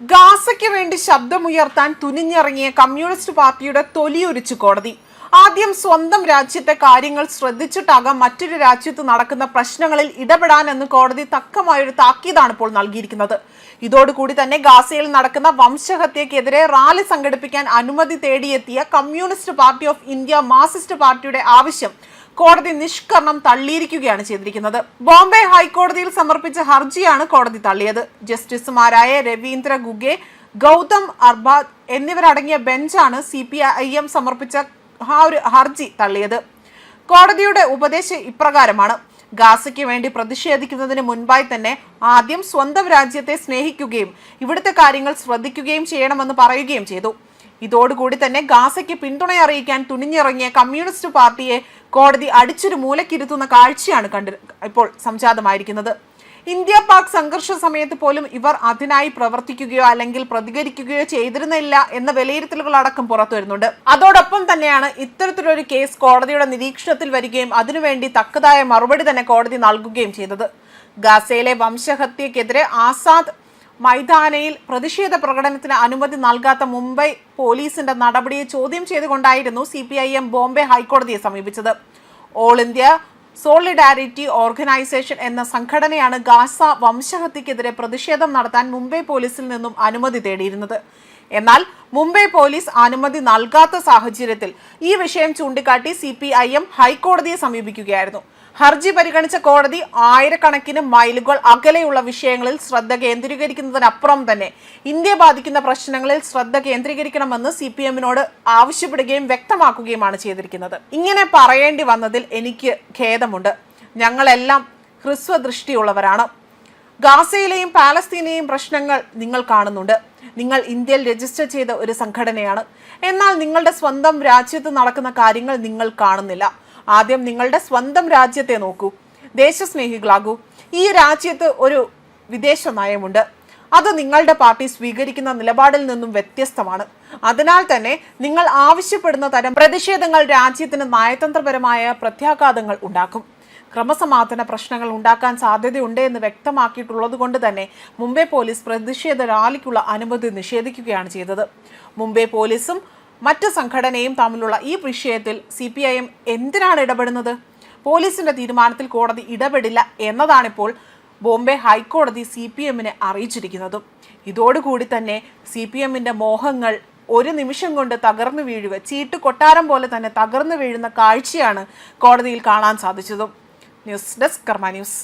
ഗാസയ്ക്ക് വേണ്ടി ശബ്ദമുയർത്താൻ തുനിഞ്ഞിറങ്ങിയ കമ്മ്യൂണിസ്റ്റ് പാർട്ടിയുടെ തൊലിയൊരിച്ചു കോടതി. ആദ്യം സ്വന്തം രാജ്യത്തെ കാര്യങ്ങൾ ശ്രദ്ധിച്ചിട്ടാകാം മറ്റൊരു രാജ്യത്ത് നടക്കുന്ന പ്രശ്നങ്ങളിൽ ഇടപെടാൻ എന്ന് കോടതി തക്കമായൊരു താക്കീതാണ് ഇപ്പോൾ നൽകിയിരിക്കുന്നത്. ഇതോടുകൂടി തന്നെ ഗാസയിൽ നടക്കുന്ന വംശഹത്യക്കെതിരെ റാലി സംഘടിപ്പിക്കാൻ അനുമതി തേടിയെത്തിയ Communist Party of India Marxist പാർട്ടിയുടെ ആവശ്യം കോടതി നിഷ്കരണം തള്ളിയിരിക്കുകയാണ് ചെയ്തിരിക്കുന്നത്. ബോംബെ ഹൈക്കോടതിയിൽ സമർപ്പിച്ച ഹർജിയാണ് കോടതി തള്ളിയത്. ജസ്റ്റിസുമാരായ രവീന്ദ്ര ഗുഗെ ഗൗതം അർബാദ് എന്നിവരടങ്ങിയ ബെഞ്ചാണ് സി പി ഐ എം സമർപ്പിച്ച ആ ഒരു ഹർജി തള്ളിയത്. കോടതിയുടെ ഉപദേശം ഇപ്രകാരമാണ്. ഗാസയ്ക്ക് വേണ്ടി പ്രതിഷേധിക്കുന്നതിന് മുൻപായി തന്നെ ആദ്യം സ്വന്തം രാജ്യത്തെ സ്നേഹിക്കുകയും ഇവിടുത്തെ കാര്യങ്ങൾ ശ്രദ്ധിക്കുകയും ചെയ്യണമെന്ന് പറയുകയും ചെയ്തു. ഇതോടുകൂടി തന്നെ ഗാസയ്ക്ക് പിന്തുണ അറിയിക്കാൻ തുനിഞ്ഞിറങ്ങിയ കമ്മ്യൂണിസ്റ്റ് പാർട്ടിയെ കോടതി അടിച്ചൊരു മൂലക്കിരുത്തുന്ന കാഴ്ചയാണ് കണ്ടി ഇപ്പോൾ സംജാതമായിരിക്കുന്നത്. ഇന്ത്യ പാക് സംഘർഷ സമയത്ത് പോലും ഇവർ അതിനായി പ്രവർത്തിക്കുകയോ അല്ലെങ്കിൽ പ്രതികരിക്കുകയോ ചെയ്തിരുന്നില്ല എന്ന വിലയിരുത്തലുകൾ അടക്കം പുറത്തു വരുന്നുണ്ട്. അതോടൊപ്പം തന്നെയാണ് ഇത്തരത്തിലൊരു കേസ് കോടതിയുടെ നിരീക്ഷണത്തിൽ വരികയും അതിനുവേണ്ടി തക്കതായ മറുപടി തന്നെ കോടതി നൽകുകയും ചെയ്തത്. ഗാസയിലെ വംശഹത്യക്കെതിരെ ആസാദ് മൈതാനയിൽ പ്രതിഷേധ പ്രകടനത്തിന് അനുമതി നൽകാത്ത മുംബൈ പോലീസിന്റെ നടപടിയെ ചോദ്യം ചെയ്തുകൊണ്ടായിരുന്നു C P I M Bombay ഹൈക്കോടതിയെ സമീപിച്ചത്. ഓൾ ഇന്ത്യ സോളിഡാരിറ്റി ഓർഗനൈസേഷൻ എന്ന സംഘടനയാണ് ഗാസ വംശഹത്യക്കെതിരെ പ്രതിഷേധം നടത്താൻ മുംബൈ പോലീസിൽ നിന്നും അനുമതി തേടിയിരുന്നത്. എന്നാൽ മുംബൈ പോലീസ് അനുമതി നൽകാത്ത സാഹചര്യത്തിൽ ഈ വിഷയം ചൂണ്ടിക്കാട്ടി സി പി ഐ എം ഹൈക്കോടതിയെ സമീപിക്കുകയായിരുന്നു. ഹർജി പരിഗണിച്ച കോടതി ആയിരക്കണക്കിന് മൈലുകൾ അകലെയുള്ള വിഷയങ്ങളിൽ ശ്രദ്ധ കേന്ദ്രീകരിക്കുന്നതിനപ്പുറം തന്നെ ഇന്ത്യയെ ബാധിക്കുന്ന പ്രശ്നങ്ങളിൽ ശ്രദ്ധ കേന്ദ്രീകരിക്കണമെന്ന് സി പി എമ്മിനോട് ആവശ്യപ്പെടുകയും വ്യക്തമാക്കുകയുമാണ് ചെയ്തിരിക്കുന്നത്. ഇങ്ങനെ പറയേണ്ടി വന്നതിൽ എനിക്ക് ഖേദമുണ്ട്. ഞങ്ങളെല്ലാം ഹ്രസ്വദൃഷ്ടിയുള്ളവരാണ്. ഗാസയിലെയും പാലസ്തീനെയും പ്രശ്നങ്ങൾ നിങ്ങൾ കാണുന്നുണ്ട്. നിങ്ങൾ ഇന്ത്യയിൽ രജിസ്റ്റർ ചെയ്ത ഒരു സംഘടനയാണ്. എന്നാൽ നിങ്ങളുടെ സ്വന്തം രാജ്യത്ത് നടക്കുന്ന കാര്യങ്ങൾ നിങ്ങൾ കാണുന്നില്ല. ആദ്യം നിങ്ങളുടെ സ്വന്തം രാജ്യത്തെ നോക്കൂ. ദേശസ്നേഹികളാകൂ. ഈ രാജ്യത്ത് ഒരു വിദേശ നയമുണ്ട്. അത് നിങ്ങളുടെ പാർട്ടി സ്വീകരിക്കുന്ന നിലപാടിൽ നിന്നും വ്യത്യസ്തമാണ്. അതിനാൽ തന്നെ നിങ്ങൾ ആവശ്യപ്പെടുന്ന തരം പ്രതിഷേധങ്ങൾ രാജ്യത്തിന് നയതന്ത്രപരമായ പ്രത്യാഘാതങ്ങൾ ഉണ്ടാക്കും. ക്രമസമാധാന പ്രശ്നങ്ങൾ ഉണ്ടാക്കാൻ സാധ്യതയുണ്ട് എന്ന് വ്യക്തമാക്കിയിട്ടുള്ളത് കൊണ്ട് തന്നെ മുംബൈ പോലീസ് പ്രതിഷേധ റാലിക്കുള്ള അനുമതി നിഷേധിക്കുകയാണ് ചെയ്തത്. മുംബൈ പോലീസും മറ്റ് സംഘടനയും തമ്മിലുള്ള ഈ വിഷയത്തിൽ സി പി ഐ എം എന്തിനാണ് ഇടപെടുന്നത്? പോലീസിന്റെ തീരുമാനത്തിൽ കോടതി ഇടപെടില്ല എന്നതാണിപ്പോൾ ബോംബെ ഹൈക്കോടതി സി പി എമ്മിനെ അറിയിച്ചിരിക്കുന്നതും. ഇതോടുകൂടി തന്നെ സി പി എമ്മിന്റെ മോഹങ്ങൾ ഒരു നിമിഷം കൊണ്ട് തകർന്നു വീഴുക ചീട്ട് കൊട്ടാരം പോലെ തന്നെ തകർന്നു വീഴുന്ന കാഴ്ചയാണ് കോടതിയിൽ കാണാൻ സാധിച്ചതും. News desk Karma news.